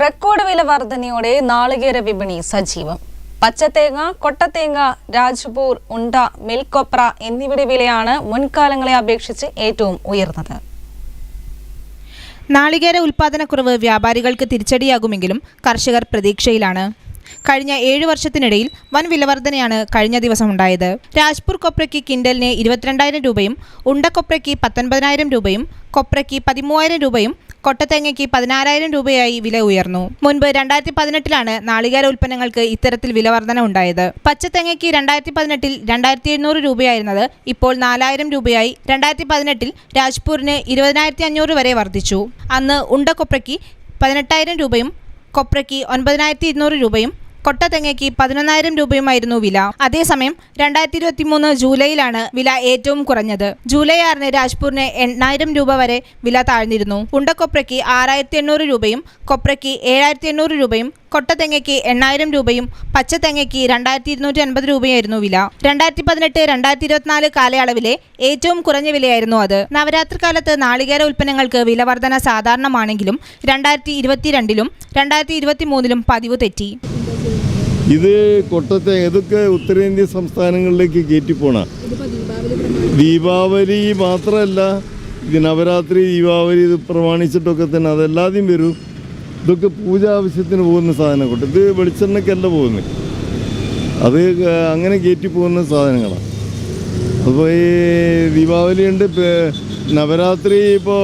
Record വില വർധനയോടെ നാളികേര വിപണി സജീവം. പച്ചത്തേങ്ങ കൊട്ടത്തേങ്ങ രാജ്പൂർ ഉണ്ട മിൽക്കൊപ്ര എന്നിവയുടെ വിലയാണ് മുൻകാലങ്ങളെ അപേക്ഷിച്ച് ഏറ്റവും ഉയർന്നത്. നാളികേര ഉൽപാദനക്കുറവ് വ്യാപാരികൾക്ക് തിരിച്ചടിയാകുമെങ്കിലും കർഷകർ പ്രതീക്ഷയിലാണ്. കഴിഞ്ഞ ഏഴു വർഷത്തിനിടയിൽ വൻ വിലവർധനയാണ് കഴിഞ്ഞ ദിവസം ഉണ്ടായത്. രാജ്പൂർ കൊപ്രയ്ക്ക് കിൻഡലിന് ഇരുപത്തിരണ്ടായിരം രൂപയും ഉണ്ടക്കൊപ്രയ്ക്ക് പത്തൊൻപതിനായിരം രൂപയും കൊപ്രയ്ക്ക് പതിമൂവായിരം രൂപയും കൊട്ടത്തേങ്ങയ്ക്ക് പതിനാറായിരം രൂപയായി വില ഉയർന്നു. മുൻപ് രണ്ടായിരത്തി പതിനെട്ടിലാണ് നാളികേര ഉൽപ്പന്നങ്ങൾക്ക് ഇത്തരത്തിൽ വിലവർധന ഉണ്ടായത് പച്ചത്തേങ്ങയ്ക്ക് രണ്ടായിരത്തി പതിനെട്ടിൽ രണ്ടായിരത്തി എണ്ണൂറ് രൂപയായിരുന്നത് ഇപ്പോൾ നാലായിരം രൂപയായി രണ്ടായിരത്തി പതിനെട്ടിൽ രാജ്പൂരിന് ഇരുപതിനായിരത്തി അഞ്ഞൂറ് വരെ വർദ്ധിച്ചു. അന്ന് ഉണ്ടക്കൊപ്രയ്ക്ക് പതിനെട്ടായിരം രൂപയും കൊപ്രയ്ക്ക് ഒൻപതിനായിരത്തി ഇരുന്നൂറ് രൂപയും കൊട്ടത്തെങ്ങയ്ക്ക് പതിനൊന്നായിരം രൂപയുമായിരുന്നു വില. അതേസമയം രണ്ടായിരത്തി ഇരുപത്തി മൂന്ന് ജൂലൈയിലാണ് വില ഏറ്റവും കുറഞ്ഞത്. ജൂലൈ ആറിന് രാജ്പൂരിന് എണ്ണായിരം രൂപ വരെ വില താഴ്ന്നിരുന്നു. ഉണ്ടക്കൊപ്രയ്ക്ക് ആറായിരത്തി എണ്ണൂറ് രൂപയും കൊപ്രയ്ക്ക് ഏഴായിരത്തി എണ്ണൂറ് രൂപയും കൊട്ടത്തെങ്ങയ്ക്ക് എണ്ണായിരം രൂപയും പച്ചത്തെങ്ങയ്ക്ക് രണ്ടായിരത്തി ഇരുന്നൂറ്റി അൻപത് രൂപയായിരുന്നു വില. രണ്ടായിരത്തി പതിനെട്ട് രണ്ടായിരത്തി ഇരുപത്തിനാല് കാലയളവിലെ ഏറ്റവും കുറഞ്ഞ വിലയായിരുന്നു അത്. നവരാത്രി കാലത്ത് നാളികേര ഉൽപ്പന്നങ്ങൾക്ക് വില വർധന സാധാരണമാണെങ്കിലും രണ്ടായിരത്തി ഇരുപത്തിരണ്ടിലും രണ്ടായിരത്തി ഇരുപത്തി മൂന്നിലും പതിവ് തെറ്റി. ഇത് കൊട്ടത്തെ ഏതൊക്കെ ഉത്തരേന്ത്യ സംസ്ഥാനങ്ങളിലേക്ക് കയറ്റിപ്പോണ ദീപാവലി മാത്രമല്ല ഇത് നവരാത്രി ദീപാവലി ഇത് പ്രമാണിച്ചിട്ടൊക്കെ തന്നെ അതെല്ലാതെയും വരും. ഇതൊക്കെ പൂജ ആവശ്യത്തിന് പോകുന്ന സാധനം കൊട്ട. ഇത് വെളിച്ചെണ്ണയ്ക്കല്ല പോകുന്നത് അത് അങ്ങനെ കയറ്റി പോകുന്ന സാധനങ്ങളാണ് അപ്പോൾ ഈ ദീപാവലി ഉണ്ട് നവരാത്രി ഇപ്പോൾ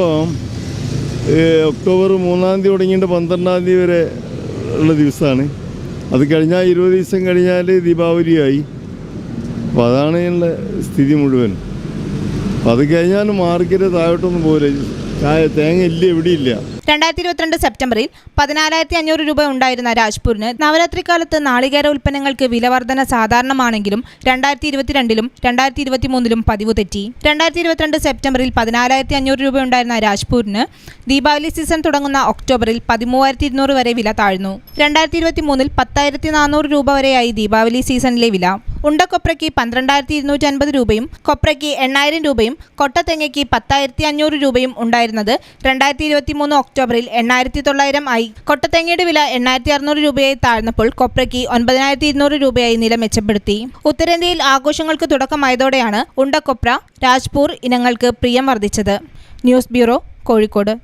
ഒക്ടോബർ മൂന്നാം തീയതി തുടങ്ങിയിട്ട് പന്ത്രണ്ടാം തീയതി വരെ ഉള്ള ദിവസമാണ് അത് കഴിഞ്ഞാൽ ഇരുപത് ദിവസം കഴിഞ്ഞാൽ ദീപാവലിയായി. അപ്പോൾ അതാണ് ഇതിന്റെ സ്ഥിതി മുഴുവൻ. അപ്പോൾ അത് കഴിഞ്ഞാൽ മാർക്കറ്റ് താഴോട്ടൊന്നും പോകില്ല തേങ്ങ ഇല്ല രണ്ടായിരത്തി ഇരുപത്തിരണ്ട് സെപ്റ്റംബറിൽ പതിനാലായിരത്തി അഞ്ഞൂറ് രൂപ ഉണ്ടായിരുന്ന രാജ്പൂരിന് നവരാത്രി കാലത്ത് നാളികേര ഉൽപ്പന്നങ്ങൾക്ക് വിലവർധന സാധാരണമാണെങ്കിലും രണ്ടായിരത്തി ഇരുപത്തിരണ്ടിലും രണ്ടായിരത്തി ഇരുപത്തി മൂന്നിലും പതിവ് തെറ്റി. രണ്ടായിരത്തി ഇരുപത്തിരണ്ട് സെപ്റ്റംബറിൽ പതിനാലായിരത്തി അഞ്ഞൂറ് രൂപ ഉണ്ടായിരുന്ന രാജ്പൂരിന് ദീപാവലി സീസൺ തുടങ്ങുന്ന ഒക്ടോബറിൽ പതിമൂവായിരത്തി ഇരുന്നൂറ് വരെ വില താഴ്ന്നു. രണ്ടായിരത്തി ഇരുപത്തി മൂന്നിൽ പത്തായിരത്തി നാനൂറ് രൂപ വരെയായി ദീപാവലി സീസണിലെ വില. ഉണ്ടക്കൊപ്രയ്ക്ക് പന്ത്രണ്ടായിരത്തി ഇരുന്നൂറ്റി അൻപത് രൂപയും കൊപ്രയ്ക്ക് എണ്ണായിരം രൂപയും കൊട്ടത്തെങ്ങയ്ക്ക് പത്തായിരത്തി അഞ്ഞൂറ് രൂപയും ഉണ്ടായിരുന്നത് രണ്ടായിരത്തി ഇരുപത്തി മൂന്ന് ഒക്ടോബറിൽ എണ്ണായിരത്തി തൊള്ളായിരം ആയി. കൊട്ടത്തെങ്ങയുടെ വില എണ്ണായിരത്തി അറുന്നൂറ് രൂപയായി താഴ്ന്നപ്പോൾ കൊപ്രയ്ക്ക് ഒൻപതിനായിരത്തി ഇരുന്നൂറ് രൂപയായി നില മെച്ചപ്പെടുത്തി. ഉത്തരേന്ത്യയിൽ ആഘോഷങ്ങൾക്ക് തുടക്കമായതോടെയാണ് ഉണ്ടക്കൊപ്ര രാജ്പൂർ ഇനങ്ങൾക്ക് പ്രിയം വർദ്ധിച്ചത്. News bureau Kozhikode.